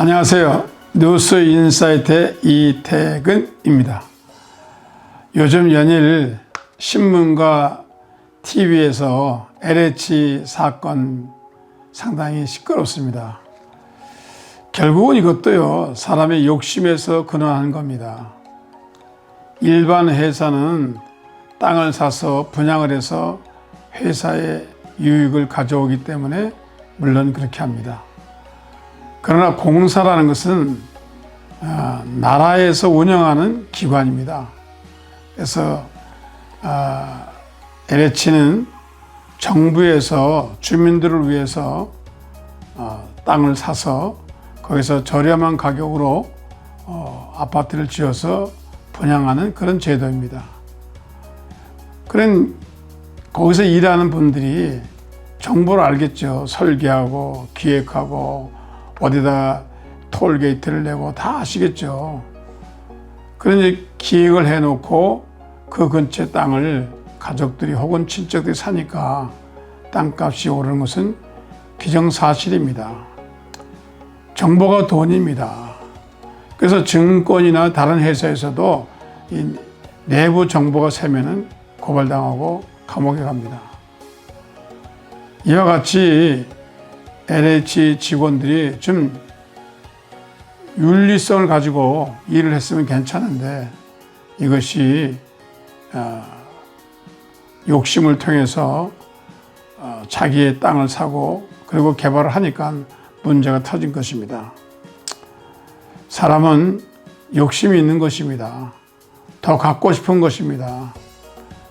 안녕하세요. 뉴스 인사이트의 이태근입니다. 요즘 연일 신문과 TV에서 LH 사건 상당히 시끄럽습니다. 결국은 이것도요, 사람의 욕심에서 근원한 겁니다. 일반 회사는 땅을 사서 분양을 해서 회사의 유익을 가져오기 때문에 물론 그렇게 합니다. 그러나 공사라는 것은 아, 나라에서 운영하는 기관입니다. 그래서 아, LH는 정부에서 주민들을 위해서 어, 땅을 사서 거기서 저렴한 가격으로 어, 아파트를 지어서 분양하는 그런 제도입니다. 그런 거기서 일하는 분들이 정보를 알겠죠. 설계하고 기획하고 어디다 톨게이트를 내고 다 아시겠죠. 그런 이제 기획을 해놓고 그 근처 땅을 가족들이 혹은 친척들이 사니까 땅값이 오르는 것은 기정사실입니다. 정보가 돈입니다. 그래서 증권이나 다른 회사에서도 이 내부 정보가 새면은 고발당하고 감옥에 갑니다. 이와 같이 LH 직원들이 좀 윤리성을 가지고 일을 했으면 괜찮은데 이것이 어, 욕심을 통해서 어, 자기의 땅을 사고 그리고 개발을 하니까 문제가 터진 것입니다. 사람은 욕심이 있는 것입니다. 더 갖고 싶은 것입니다.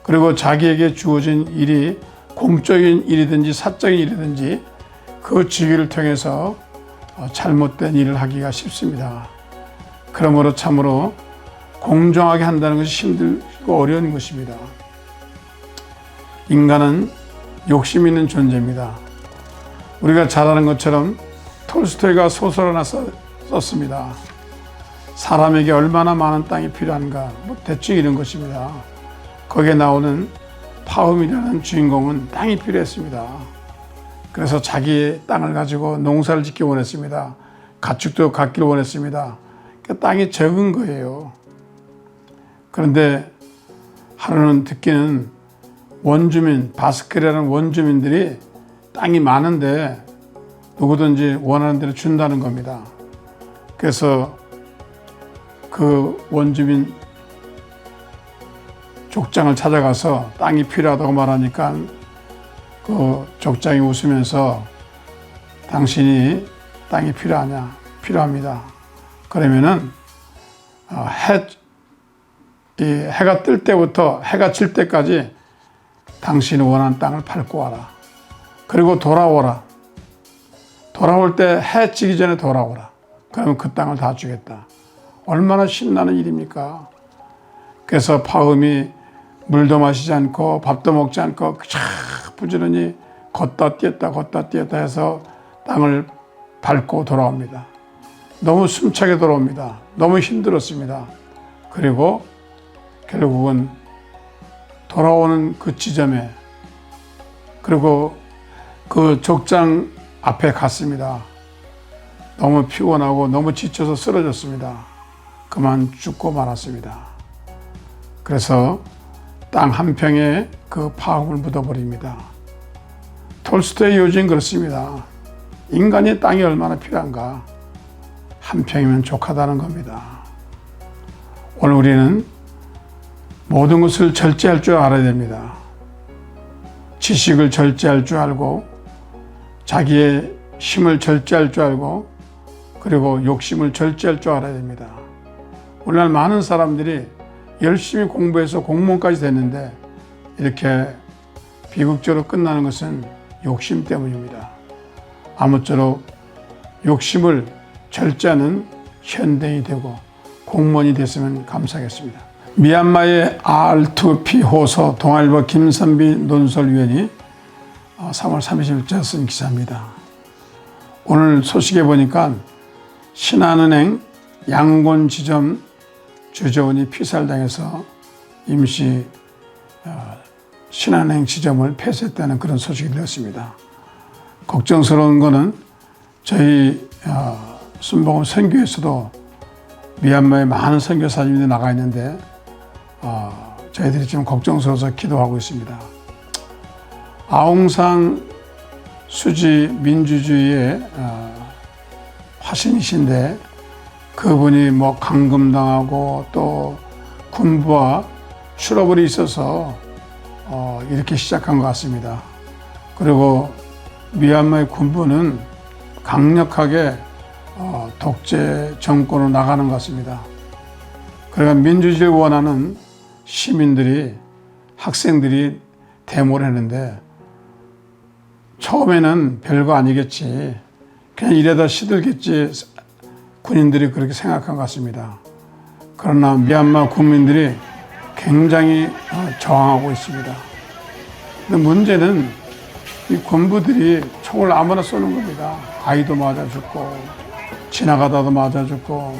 그리고 자기에게 주어진 일이 공적인 일이든지 사적인 일이든지 그 직위를 통해서 어, 잘못된 일을 하기가 쉽습니다. 그러므로 참으로 공정하게 한다는 것이 힘들고 어려운 것입니다. 인간은 욕심 있는 존재입니다. 우리가 잘 아는 것처럼 톨스토이가 소설 하나 써, 썼습니다. 사람에게 얼마나 많은 땅이 필요한가, 뭐 대충 이런 것입니다. 거기에 나오는 파움이라는 주인공은 땅이 필요했습니다. 그래서 자기의 땅을 가지고 농사를 짓기 원했습니다. 가축도 갖기를 원했습니다. 그 땅이 적은 거예요. 그런데 하루는 듣기는 원주민, 바스크라는 원주민들이 땅이 많은데 누구든지 원하는 대로 준다는 겁니다. 그래서 그 원주민 족장을 찾아가서 땅이 필요하다고 말하니까 그 족장이 웃으면서 당신이 땅이 필요하냐? 필요합니다. 그러면은 어, 해, 이 해가 뜰 때부터 해가 질 때까지 당신이 원하는 땅을 밟고 와라. 그리고 돌아오라. 돌아올 때 해 지기 전에 돌아오라. 그러면 그 땅을 다 주겠다. 얼마나 신나는 일입니까? 그래서 파음이 물도 마시지 않고 밥도 먹지 않고 그저 부지런히 걷다 뛰었다 걷다 뛰었다 해서 땅을 밟고 돌아옵니다. 너무 숨차게 돌아옵니다. 너무 힘들었습니다. 그리고 결국은 돌아오는 그 지점에 그리고 그 족장 앞에 갔습니다. 너무 피곤하고 너무 지쳐서 쓰러졌습니다. 그만 죽고 말았습니다. 그래서 땅 한 평에 그 파음을 묻어버립니다. 톨스토의 요즘 그렇습니다. 인간의 땅이 얼마나 필요한가? 한 평이면 족하다는 겁니다. 오늘 우리는 모든 것을 절제할 줄 알아야 됩니다. 지식을 절제할 줄 알고, 자기의 힘을 절제할 줄 알고, 그리고 욕심을 절제할 줄 알아야 됩니다. 오늘날 많은 사람들이 열심히 공부해서 공무원까지 됐는데 이렇게 비극적으로 끝나는 것은 욕심 때문입니다. 아무쪼록 욕심을 절제하는 현대인이 되고 공무원이 됐으면 감사하겠습니다. 미얀마의 R2P 호소 동아일보 김선비 논설위원이 3월 30일째 쓴 기사입니다. 오늘 소식에 보니까 신한은행 양곤 지점 주재원이 피살당해서 임시 어, 신한은행 지점을 폐쇄했다는 그런 소식이 들렸습니다. 걱정스러운 것은 저희 어, 순복음 선교에서도 미얀마에 많은 선교사님들이 나가 있는데 어, 저희들이 지금 걱정스러워서 기도하고 있습니다. 아웅산 수지 민주주의의 어, 화신이신데 그분이 뭐 감금당하고 또 군부와 트러블이 있어서 어, 이렇게 시작한 것 같습니다. 그리고 미얀마의 군부는 강력하게 어, 독재 정권으로 나가는 것 같습니다. 그러니까 민주주의를 원하는 시민들이 학생들이 데모를 했는데 처음에는 별거 아니겠지. 그냥 이래다 시들겠지. 군인들이 그렇게 생각한 것 같습니다. 그러나 미얀마 국민들이 굉장히 어, 저항하고 있습니다. 근데 문제는 이 군부들이 총을 아무나 쏘는 겁니다. 아이도 맞아 죽고 지나가다도 맞아 죽고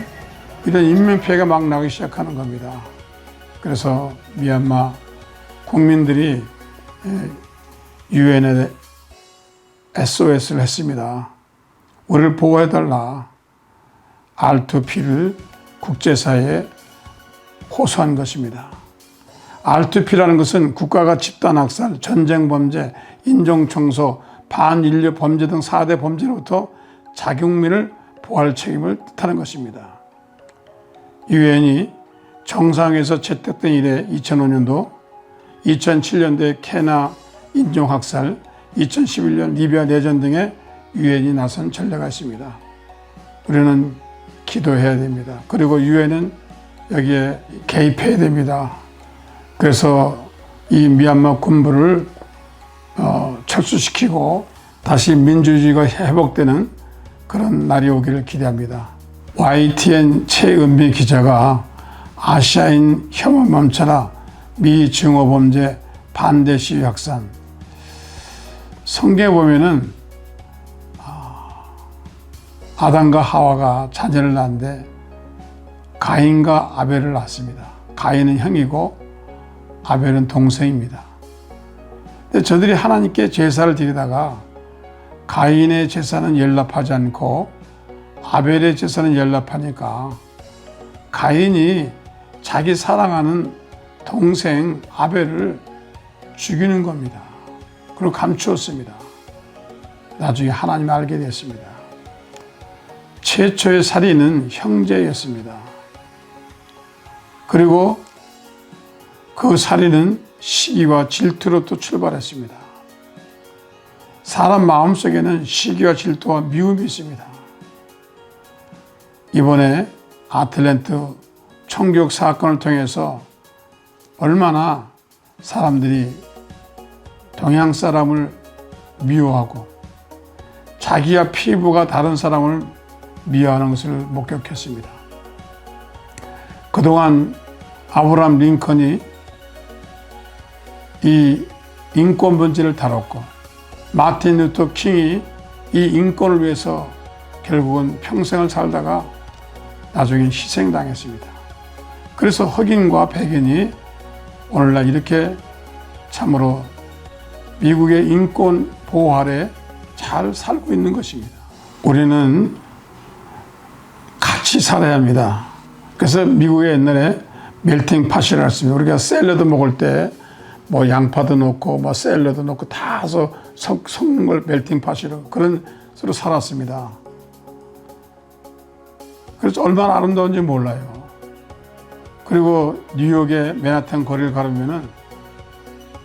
이런 인명피해가 막 나기 시작하는 겁니다. 그래서 미얀마 국민들이 유엔에 SOS를 했습니다. 우리를 보호해달라. R2P를 국제사회에 호소한 것입니다. R2P라는 것은 국가가 집단 학살, 전쟁 범죄, 인종 청소, 반인류 범죄 등 4대 범죄로부터 자국민을 보호할 책임을 뜻하는 것입니다. 유엔이 정상에서 채택된 이래 2005년도, 2007년도에 케나 인종학살, 2011년 리비아 내전 등의 유엔이 나선 전례가 있습니다. 우리는 기도해야 됩니다. 그리고 유엔은 여기에 개입해야 됩니다. 그래서 이 미얀마 군부를 어, 철수시키고 다시 민주주의가 회복되는 그런 날이 오기를 기대합니다. YTN 최은비 기자가 아시아인 혐오 멈춰라 미 증오범죄 반대 시위 확산 성경에 보면은 아, 아담과 하와가 자녀를 낳는데 가인과 아벨을 낳습니다. 가인은 형이고 아벨은 동생입니다. 근데 저들이 하나님께 제사를 드리다가 가인의 제사는 연락하지 않고 아벨의 제사는 연락하니까 가인이 자기 사랑하는 동생 아벨을 죽이는 겁니다. 그리고 감추었습니다. 나중에 하나님 알게 됐습니다. 최초의 살인은 형제였습니다. 그리고 그 살인은 시기와 질투로 또 출발했습니다. 사람 마음속에는 시기와 질투와 미움이 있습니다. 이번에 아틀랜트 총격 사건을 통해서 얼마나 사람들이 동양 사람을 미워하고 자기와 피부가 다른 사람을 미워하는 것을 목격했습니다. 그동안 아브라함 링컨이 이 인권 문제를 다뤘고 마틴 루터 킹이 이 인권을 위해서 결국은 평생을 살다가 나중에 희생당했습니다. 그래서 흑인과 백인이 오늘날 이렇게 참으로 미국의 인권 보호 아래 잘 살고 있는 것입니다. 우리는 같이 살아야 합니다. 그래서 미국에 옛날에 멜팅 팟이라 했습니다. 우리가 샐러드 먹을 때 뭐 양파도 넣고 뭐 샐러드 넣고 다 해서 섞, 섞는 걸 멜팅 팟이라고 그런 서로 살았습니다. 그래서 얼마나 아름다운지 몰라요. 그리고 뉴욕의 맨하탄 거리를 걸으면은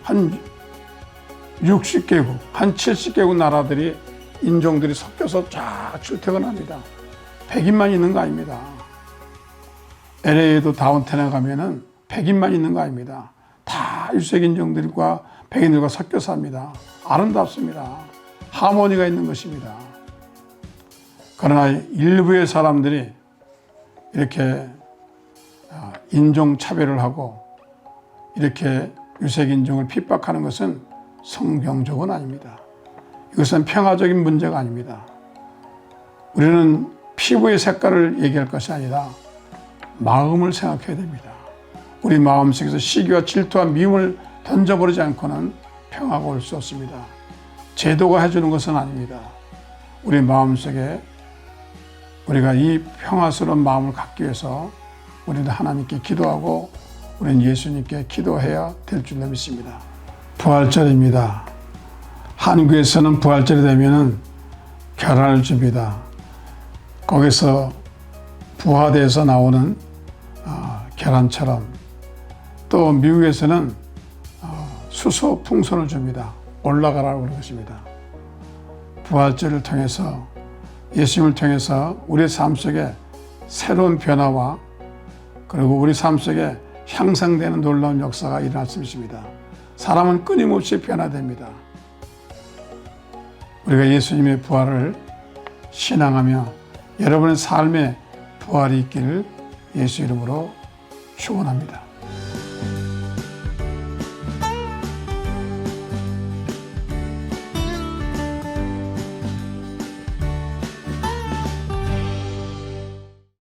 한 60개국, 한 70개국 나라들이 인종들이 섞여서 쫙 출퇴근합니다. 100인만 있는 거 아닙니다. LA에도 다운타운에 가면은 100인만 있는 거 아닙니다. 다 유색 인종들과 백인들과 섞여 삽니다. 아름답습니다. 하모니가 있는 것입니다. 그러나 일부의 사람들이 이렇게 인종 차별을 하고 이렇게 유색 인종을 핍박하는 것은 성경적은 아닙니다. 이것은 평화적인 문제가 아닙니다. 우리는 피부의 색깔을 얘기할 것이 아니라 마음을 생각해야 됩니다. 우리 마음속에서 시기와 질투와 미움을 던져버리지 않고는 평화가 올 수 없습니다. 제도가 해주는 것은 아닙니다. 우리 마음속에 우리가 이 평화스러운 마음을 갖기 위해서 우리는 하나님께 기도하고 우리는 예수님께 기도해야 될 줄로 믿습니다. 부활절입니다. 한국에서는 부활절이 되면은 계란을 줍니다. 거기서 부화돼서 나오는 어, 계란처럼 또 미국에서는 어, 수소 풍선을 줍니다. 올라가라고 그런 것입니다. 부활절을 통해서 예수님을 통해서 우리 삶 속에 새로운 변화와 그리고 우리 삶 속에 향상되는 놀라운 역사가 일어날 수 있습니다. 사람은 끊임없이 변화됩니다. 우리가 예수님의 부활을 신앙하며 여러분의 삶에 부활이 있기를 예수 이름으로 축원합니다.